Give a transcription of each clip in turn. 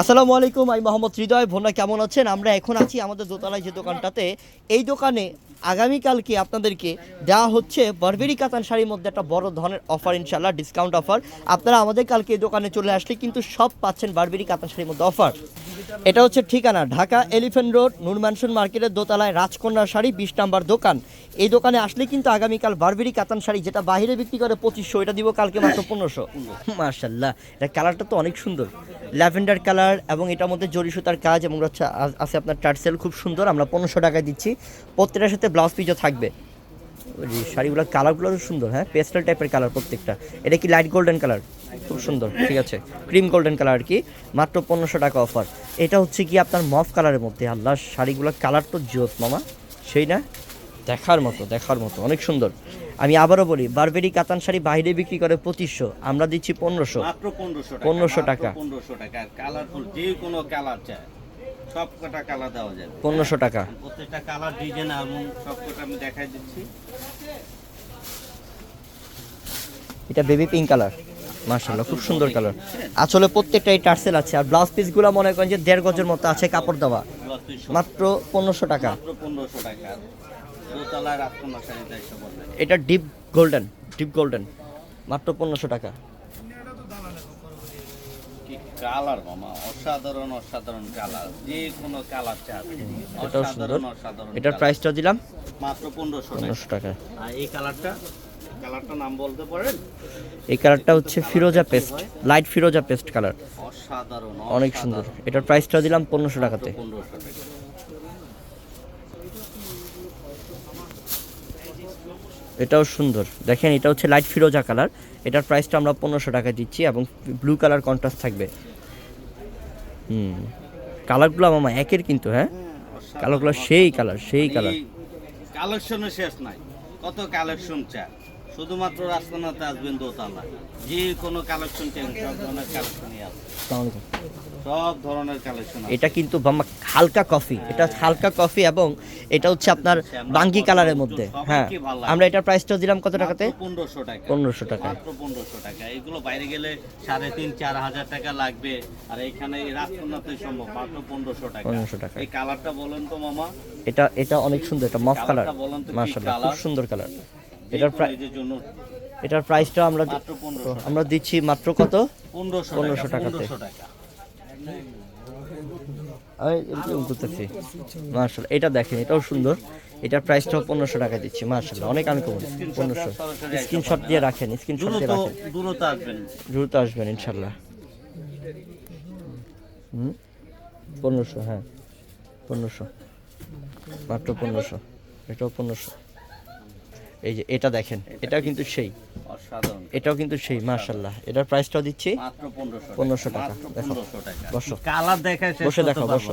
আসসালামু আলাইকুম, আমি মোহাম্মদ হৃদয়। ভোনা কেমন আছেন? আমরা এখন আছি আমাদের দোতলায় যে দোকানটাতে। এই দোকানে আগামীকালকে আপনাদেরকে দেওয়া হচ্ছে বারবেরি কাতান শাড়ির মধ্যে একটা বড় ধরনের অফার ইনশাল্লাহ ডিসকাউন্ট অফার আপনারা আমাদের কালকে এই দোকানে চলে আসলে কিন্তু সব পাচ্ছেন বারবেরি কাতান শাড়ির মধ্যে অফার এটা হচ্ছে ঠিকানা, Dhaka elephant road, Noor mansion মার্কেটের দোতলায় রাজকন্যা শাড়ি, বিশ নাম্বার দোকান। এই দোকানে আসলে কিন্তু আগামীকাল বারবেরি কাতান শাড়ি, যেটা বাইরে বিক্রি করে পঁচিশশো, এটা দিব কালকে মাত্র পনেরোশো। মার্শাল্লাহ এটা কালারটা তো অনেক সুন্দর। ল্যাভেন্ডার কালার এবং এটার মধ্যে জরি সুতার কাজ এবং হচ্ছে আছে আপনার টার্সেল খুব সুন্দর, আমরা পনেরোশো টাকায় দিচ্ছি। প্রত্যেকটার সাথে ব্লাউজ পিজও থাকবে। শাড়িগুলোর কালারগুলো সুন্দর হ্যাঁ? পেস্টাল টাইপের কালার প্রত্যেকটা। এটা কি লাইট গোল্ডেন কালার খুব সুন্দর ঠিক আছে। ক্রিম গোল্ডেন কালার আর কি মাত্র পনেরোশো টাকা অফার এটা হচ্ছে কি আপনার মফ কালারের মধ্যে। আল্লাহ শাড়িগুলোর কালার তো জোত মামা। সেই না? দেখার মতো দেখার মতো অনেক সুন্দর। আমি আবারও বলি বারবেরি কাতান শাড়ি বাইরে বিক্রি করে পঁচিশশো আমরা দিচ্ছি পনেরোশো। পনেরোশো টাকা পনেরোশো টাকা। কালারফুল যে কোনো কালার চায়। সব কটা দেওয়া যাবে। পনেরোশো টাকা। প্রত্যেকটা কালার ডিজাইন এমন সব কটা আমি দেখাই দিচ্ছি। এটা বেবি পিঙ্ক কালার মার্শাল্লাহ খুব সুন্দর কালার আসলে প্রত্যেকটাই টার্সেল আছে আর ব্লাউজ পিসগুলো মনে করেন যে দেড় গজের মতো আছে কাপড় দেওয়া। মাত্র পনেরোশো টাকা। এটা ডিপ গোল্ডেন ডিপ গোল্ডেন মাত্র পনেরোশো টাকা। কালার মামা অসাধারণ অসাধারণ কালার যে কোনো কালার চাবে এটাও সুন্দর। এটার। প্রাইসটা দিলাম? মাত্র পনেরোশো টাকা। পনেরোশো টাকা। আর এই কালারটা কালারটা নাম বলতে পারেন? এই কালারটা হচ্ছে ফিরোজা পেস্ট লাইট ফিরোজা পেস্ট কালার। অসাধারণ অনেক সুন্দর। এটার প্রাইসটা দিলাম পনেরোশো টাকাতে। পনেরোশো টাকা। এটাও সুন্দর। দেখেন এটা হচ্ছে লাইট ফিরোজা কালার এটার প্রাইসটা আমরা পনেরোশো টাকা দিচ্ছি এবং ব্লু কালার কন্ট্রাস্ট থাকবে। হুম। কালারগুলো মামা একের কিন্তু হ্যাঁ? কালারগুলো সেই কালার সেই কালার কালেকশনের শেষ নাই। কত কালেকশন চায় শুধুমাত্র রাস্তানাতে আসবেন দোতলা। যে কোনো কালেকশন সব ধরনের কালেকশনই আছে সব ধরনের কালেকশন এটা কিন্তু হালকা কফি। এটা হালকা কফি এবং এটা হচ্ছে আপনার বাঙ্গি কালারের মধ্যে। হ্যাঁ। আমরা এটার প্রাইসটা দিলাম কত টাকাতে? পনেরোশো টাকা। পনেরোশো টাকা। মাত্র পনেরোশো টাকা। এগুলো বাইরে গেলে সাড়ে তিন চার হাজার টাকা লাগবে। আর এখানে এই রাজকন্যাতে সম্ভব। মাত্র পনেরোশো টাকা। পনেরোশো টাকা। এই কালারটা বলেন তো মামা। এটা এটা অনেক সুন্দর। এটা মফ কালার কালারটা বলেন তো কি খুব সুন্দর কালার এটার জন্য এটার প্রাইসটা আমরা আমরা দিচ্ছি মাত্র কত? পনেরোশো টাকা টাকাতে। এরকম করতেছি মার্শাল্লাহ এটা দেখেন এটাও সুন্দর। এটার প্রাইসটাও পনেরোশো টাকা দিচ্ছি মার্শাল্লাহ অনেক আনকমন পনেরোশো। স্ক্রিনশট দিয়ে রাখেন স্ক্রিনশট দিয়ে রাখেন। দ্রুত আসবেন। দ্রুত আসবেন ইনশাল্লাহ হুম? পনেরোশো হ্যাঁ পনেরোশো। মাত্র পনেরোশো এটাও পনেরোশো। এই যে এটা দেখেন এটাও কিন্তু সেই এটাও কিন্তু সেই মার্শাল্লাহ এটার প্রাইসটাও দিচ্ছি পনেরোশো টাকা। দেখো। বসো। কালার বসে দেখো, বসো বসো।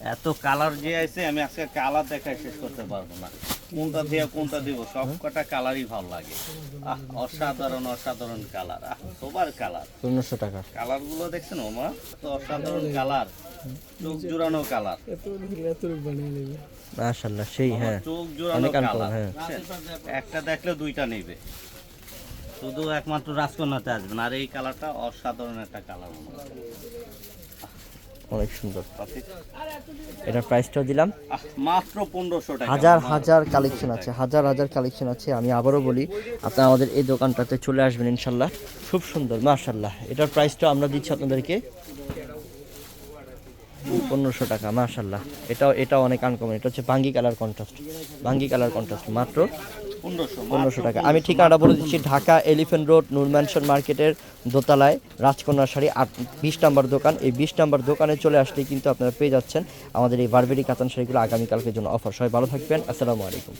এত কালার যে আছে আমি আজকে কালার দেখায় শেষ করতে পারব না। কোনটা দিয়ে কোনটা দিব সব কটা কালারই ভালো লাগে। আহ অসাধারণ অসাধারণ কালার আহ সবার কালার পনেরোশো টাকা। কালারগুলো দেখছেন ওমা তো অসাধারণ কালার চোখ জুড়ানো কালার মার্শাল্লাহ সেই হ্যাঁ। চোখ জুড়ানো কালার হ্যাঁ। একটা দেখলে দুইটা নেবে। শুধু একমাত্র রাজকন্যাতে আসবেন আর এই কালারটা অসাধারণ একটা কালার অনেক সুন্দর। এটার প্রাইসটাও দিলাম। মাত্র পনেরোশো টাকা। হাজার হাজার কালেকশন আছে হাজার হাজার কালেকশন আছে আমি আবারও বলি আপনারা আমাদের এই দোকানটাতে চলে আসবেন ইনশাল্লাহ। খুব সুন্দর মার্শাল্লাহ এটার প্রাইসটা আমরা দিচ্ছি আপনাদেরকে। পনেরোশো টাকা মার্শাল্লাহ এটাও এটাও অনেক আনকমন এটা হচ্ছে বাঙ্গি কালার কন্ট্রাস্ট বাঙ্গি কালার কন্ট্রাস্ট মাত্র পনেরোশো টাকা। আমি ঠিকানাটা বলে দিচ্ছি ঢাকা এলিফেন্ট রোড নুরম্যানশন মার্কেটের দোতলায় রাজকন্যা শাড়ি আট বিশ নাম্বার দোকান। এই বিশ নাম্বার দোকানে চলে আসলেই কিন্তু আপনারা পেয়ে যাচ্ছেন আমাদের এই বারবেরি কাতান শাড়িগুলো আগামীকালকের জন্য অফার সবাই ভালো থাকবেন। আসসালামু আলাইকুম।